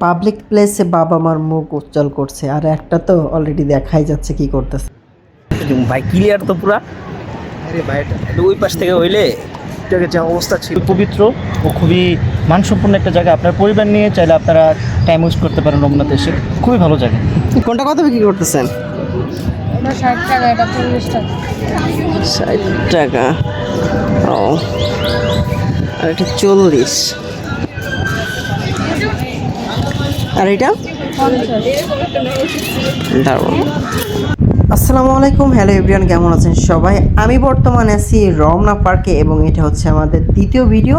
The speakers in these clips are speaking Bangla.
পাবলিক প্লেসে বাবা মার মুখ উজ্জ্বল করছে। আর একটা তো অলরেডি দেখাই যাচ্ছে কি করতেছে। ভাই ক্লিয়ার তো পুরা? আরে ভাইটা একটু ওই পাশ থেকে হইলে এটাকে যা অবস্থা ছিল। পবিত্র ও খুবই মানসম্পন্ন একটা জায়গা। আপনার পরিবার নিয়ে চাইলে আপনারা টাইম ওয়েস্ট করতে পারেন রঘুনাথ এসে। খুবই ভালো জায়গা। কোনটা কত বিক্রি করতেছেন? ষাট টাকা এটা চল্লিশ টাকা। ষাট টাকা। ও। আর এটা চল্লিশ। আর এটা? আসসালামু আলাইকুম, হ্যালো এভরিওয়ান, কেমন আছেন সবাই? আমি বর্তমানে আছি রমনা পার্কে এবং এটা হচ্ছে আমাদের দ্বিতীয় ভিডিও।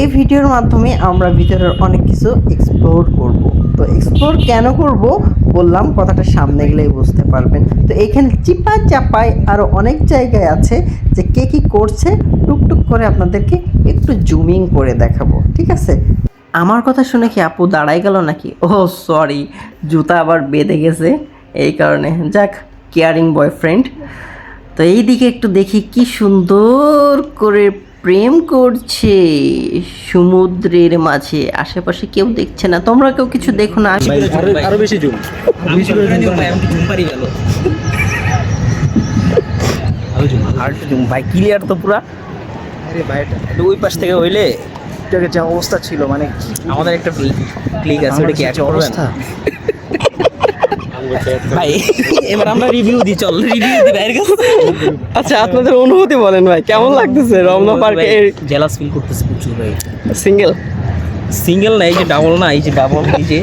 এই ভিডিওর মাধ্যমে আমরা ভিতরের অনেক কিছু এক্সপ্লোর করব। তো এক্সপ্লোর কেন করব বললাম, কথাটা সামনে গেলেই বুঝতে পারবেন। তো এখানে চিপা চাপায় আরও অনেক জায়গায় আছে যে কে কী করছে, টুকটুক করে আপনাদেরকে একটু জুমিং করে দেখাবো, ঠিক আছে? আমার কথা শুনে কি আপু দাঁড়াই গেল নাকি? ও সরি জুতা আবার বেঁধে গেছে। এই কারণে। যাক কেয়ারিং বয়ফ্রেন্ড তো এই দিকে একটু দেখি কি সুন্দর করে প্রেম করছে সমুদ্রের মাঝে। আশেপাশে কেউ দেখছে না। তোমরা কেউ কিছু দেখো না? আরও আরও বেশি জুম। বেশি করে জুম ভাই আর জুম। ভাই ক্লিয়ার তো পুরা। আরে ভাইটা একটু ওই পাশ থেকে হইলে এটাকে যা অবস্থা ছিল মানে আমাদের একটা ক্লিক আছে ওটা কি আছে অবস্থা? ভাই এবার আমরা রিভিউ দিই চল রিভিউ দিই ভাইয়ের কাছে। আচ্ছা আপনাদের অনুভূতি বলেন ভাই কেমন লাগতেছে? রমনা পার্কে জেলাস ফিল করতেছে প্রচুর ভাই। সিঙ্গেল সিঙ্গেল না এই যে ডাবল না এই যে ডাবল এই যে।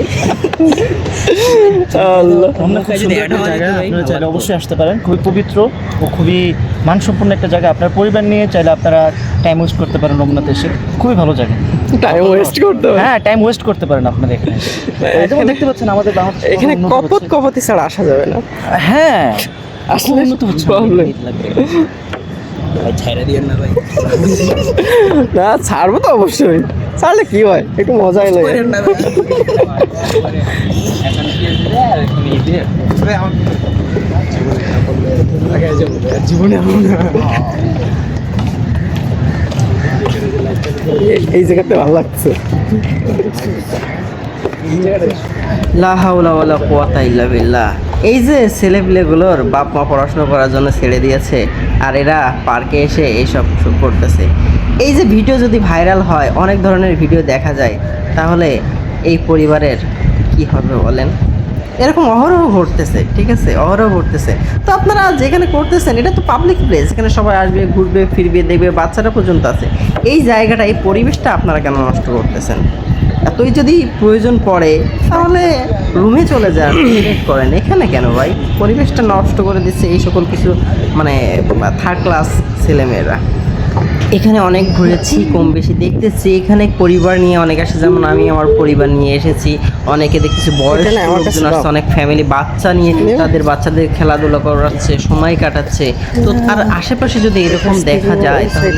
চাইলে অবশ্যই আসতে পারেন। খুবই পবিত্র ও খুবই মানসম্পন্ন একটা জায়গা। আপনার পরিবার নিয়ে চাইলে আপনারা টাইম ওয়েস্ট করতে পারেন রঘুনাথ এসে। খুবই ভালো জায়গা। টাইম ওয়েস্ট করতে হবে। হ্যাঁ টাইম ওয়েস্ট করতে পারেন আপনারা এখানে এসে। দেখতে পাচ্ছেন আমাদের এখানে কপত কপতি ছাড়া আসা যাবে না। হ্যাঁ আসলে উন্নত হচ্ছে। প্রবলেম ভাই ছাইরা দিয়েন না ভাই। না ছাড়বো তো অবশ্যই। ছাড়লে কি হয়? একটু মজাই লাগে এই। জায়গাতে ভালো লাগছে। এই যে ছেলেপিলেগুলোর বাপ মা পড়াশোনা করার জন্য ছেড়ে দিয়েছে, আর এরা পার্কে এসে এইসব সব করতেছে। এই যে ভিডিও যদি ভাইরাল হয়, অনেক ধরনের ভিডিও দেখা যায়, তাহলে এই পরিবারের কি হবে বলেন? এরকম অহরহ ঘটতেছে, ঠিক আছে? অহরহ ঘটতেছে। তো আপনারা যেখানে করতেছেন, এটা তো পাবলিক প্লেস এখানে সবাই আসবে, ঘুরবে, ফিরবে, দেখবে, বাচ্চারা পর্যন্ত আছে। এই জায়গাটা, এই পরিবেশটা আপনারা কেন নষ্ট করতেছেন? এতই যদি প্রয়োজন পড়ে, তাহলে রুমে চলে যান ডিলেট করেন। এখানে কেন ভাই? পরিবেশটা নষ্ট করে দিচ্ছে এই সকল কিছু মানে থার্ড ক্লাস ছেলেমেয়েরা। এখানে অনেক ঘুরেছি কম বেশি দেখতেছি। এখানে পরিবার নিয়ে অনেক আসে যেমন আমি আমার পরিবার নিয়ে এসেছি। অনেকে দেখতেছি বয়স লোকজন আসছে অনেক ফ্যামিলি বাচ্চা নিয়ে তাদের বাচ্চাদের খেলাধুলা করাচ্ছে সময় কাটাচ্ছে। তো আর আশেপাশে যদি এরকম দেখা যায় তাহলে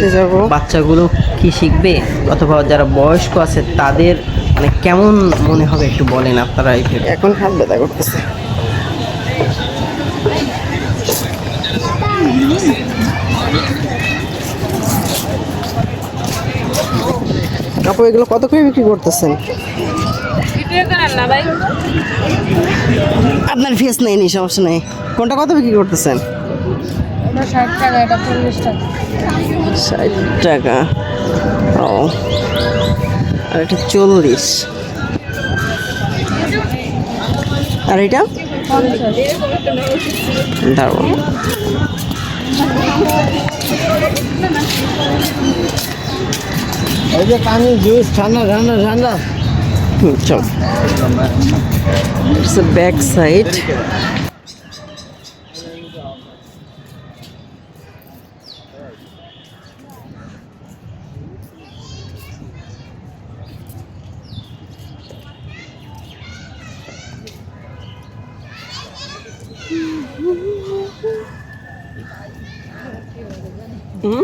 বাচ্চাগুলো কি শিখবে? অথবা যারা বয়স্ক আছে তাদের মানে কেমন মনে হবে একটু বলেন আপনারা এখন হাত ব্যথা করতেছে। আপু, এগুলো কত করে বিক্রি করতেছেন? আপনার ফেস নেই নি সমস্যা নেই। কোনটা কত বিক্রি করতেছেন? ষাট টাকা ষাট টাকা। ও। আর এটা চল্লিশ। আর এটা? দারুণ। এই যে পানি জুস ঠান্ডা ঠান্ডা ঠান্ডা হুম, চল ইটস ব্যাক সাইড হুম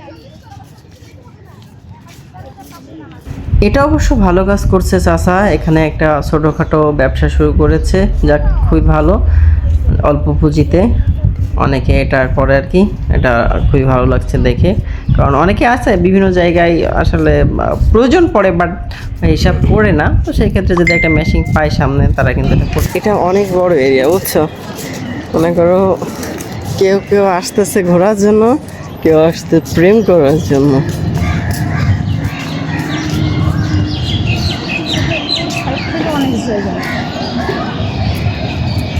এটা অবশ্য ভালো কাজ করছে চাচা। এখানে একটা ছোটোখাটো ব্যবসা শুরু করেছে যা খুবই ভালো, অল্প পুঁজিতে। অনেকে এটার পরে আর কি, এটা খুবই ভালো লাগছে দেখে। কারণ অনেকে আছে বিভিন্ন জায়গায় আসলে, প্রয়োজন পড়ে বাট হিসাব করে না। তো সেই ক্ষেত্রে যদি একটা মেশিন পায় সামনে, তারা কিন্তু এটা অনেক বড় এরিয়া বুঝছ? মনে করো, কেউ কেউ আসতেছে ঘোরার জন্য, কেউ আসতে প্রেম করার জন্য।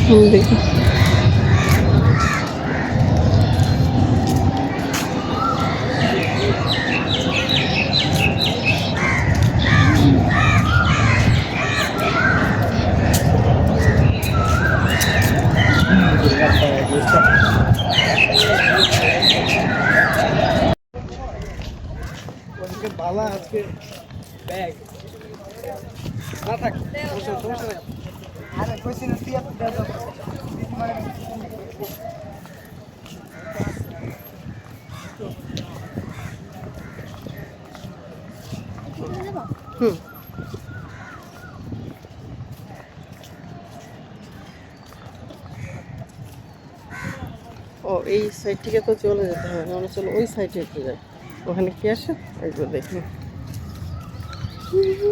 হুম, দেখি বালা আজকে ব্যাগ না থাক সমস্যা সমস্যা নাই। আরে কইছি না তুই এত দেয়া হুম। ও এই সাইড থেকে তো চলে যেতে হবে আমরা চলো ওই সাইডে একটু যাই। ওখানে কি আসে? একবার দেখি। চলো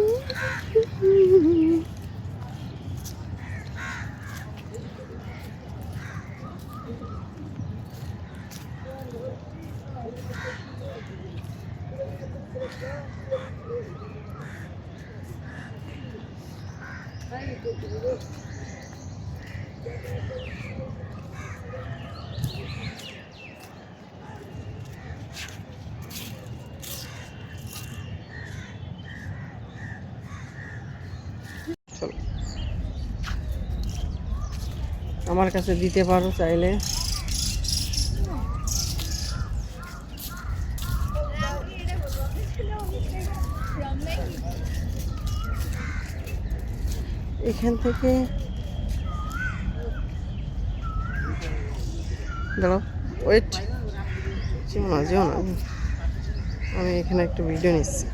আমার কাছে দিতে পারো চাইলে। এখান থেকে দাঁড়াও ওয়েট যেও না যেও না আমি এখানে একটা ভিডিও নিচ্ছি।